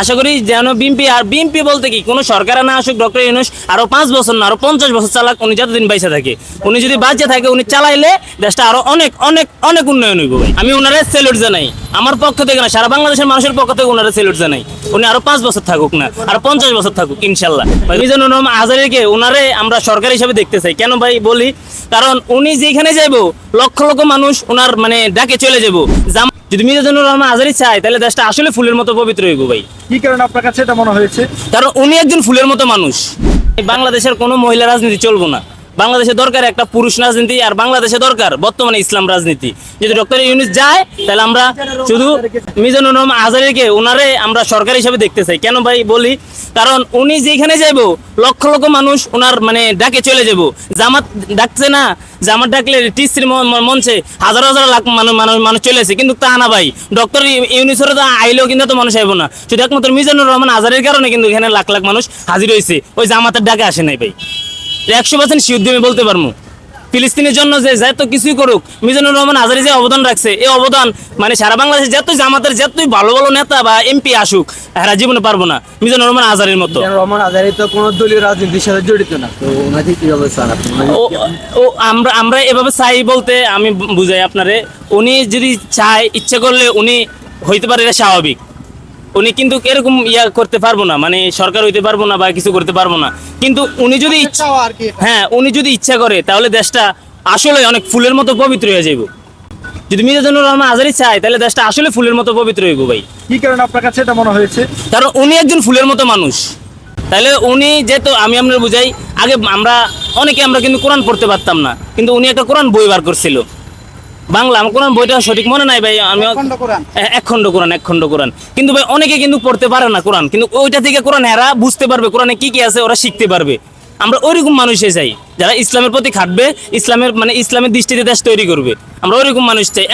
আশা করি যেন বিএমপি আর বিএমপি বলতে কি, কোনো সরকার না আসুক, ডক্টর ইউনুস আরও পাঁচ বছর না, আরও পঞ্চাশ বছর চালাক, উনি যতদিন বাইসা থাকে। উনি যদি বাঁচে থাকে, উনি চালাইলে দেশটা আরও অনেক অনেক অনেক উন্নয়ন হইব আমি ওনারে সেলুট জানাই। আমার পক্ষ থেকে না, সারা বাংলাদেশের মানুষের পক্ষ থেকে ওনারে সেলুট জানাই। উনি আরও পাঁচ বছর থাকুক না, আর পঞ্চাশ বছর থাকুক, ইনশাল্লাহ। মিজানুর রহমান আজারিকে ওনারে আমরা সরকার হিসাবে দেখতে চাই। কেন ভাই বলি? কারণ উনি যেখানে যাইবো, লক্ষ লক্ষ মানুষ ওনার মানে ডাকে চলে যাব যদি মিজানুর রহমান আজারি চাই তাহলে দেশটা আসলে ফুলের মতো পবিত্র হইব ভাই। কি কারণে আপনার কাছে এটা মনে হয়েছে? কারণ উনি একজন ফুলের মতো মানুষ। এই বাংলাদেশের কোনো মহিলা রাজনীতি চলবো না। বাংলাদেশে দরকার একটা পুরুষ রাজনীতি আর বাংলাদেশে দরকার বর্তমানে ইসলাম রাজনীতি। যদি ডক্টর ইউনুস যায়, তাহলে আমরা শুধু মিজানুর রহমান আজারিকে ওনারে আমরা সরকার হিসাবে দেখতে চাই। কেন ভাই বলি? কারণ উনি যেখানে যাইব, লক্ষ লক্ষ মানুষ ওনার মানে ডাকে চলে যাব জামাত ডাকছে না, জামাত ডাকলে টিসির মঞ্চে হাজার হাজার লাখ মানুষ মানুষ মানুষ চলে আসে। কিন্তু তা না ভাই, ডক্টর ইউনিসের তো আইলেও কিন্তু তো মানুষ আইব না। শুধু একমাত্র মিজানুর রহমান আজারের কারণে কিন্তু এখানে লাখ লাখ মানুষ হাজির হয়েছে ওই জামাতের ডাকে আসে নাই ভাই। একশো পার্সেন্ট শিউদ্দি আমি বলতে পারব। ফিলিস্তিনের জন্য যে যত কিছুই করুক মিজানুর রহমান আজারি যে অবদান রাখছে এই অবদান মানে সারা বাংলাদেশে যতই জামাতের যতই ভালো ভালো নেতা বা এমপি আসুক এরা জীবনে পারব না মিজানুর রহমান আজারের মতো। রহমান আজারি তো কোনো দলীয় রাজনীতির সাথে জড়িত না। ও ও আমরা আমরা এভাবে চাই বলতে আমি বুঝাই আপনারে উনি যদি চায় ইচ্ছে করলে উনি হইতে পারে এটা স্বাভাবিক। উনি কিন্তু এরকম ইয়া করতে পারব না মানে সরকার হইতে পারব না বা কিছু করতে পারব না। কিন্তু উনি যদি ইচ্ছা হ্যাঁ উনি যদি ইচ্ছা করে তাহলে দেশটা আসলে অনেক ফুলের মতো পবিত্র হয়ে যাইব। যদি মিরাজনুর রহমান আজারি চায় তাহলে দেশটা আসলে ফুলের মতো পবিত্র হইব ভাই। কি কারণে আপনার কাছে এটা মনে হয়েছে? কারণ উনি একজন ফুলের মতো মানুষ। তাহলে উনি যেহেতু আমি আপনার বুঝাই আগে আমরা অনেকে আমরা কিন্তু কোরআন পড়তে পারতাম না কিন্তু উনি একটা কোরআন বই বার করছিল। বাংলা আমার কোরআন বইটা সঠিক মনে নাই ভাই আমি এক খণ্ড কোরআন। এক খণ্ড কোরআন কিন্তু ভাই অনেকে কিন্তু পড়তে পারে না কোরআন। কিন্তু ওইটা থেকে কোরআন এরা বুঝতে পারবে কোরআনে কি কি আছে ওরা শিখতে পারবে। আমরা ওইরকম মানুষে চাই যারা ইসলামের প্রতি খাটবে ইসলামের মানে ইসলামের দৃষ্টিতে দেশ তৈরি করবে। আমরা ওইরকম মানুষ চাই।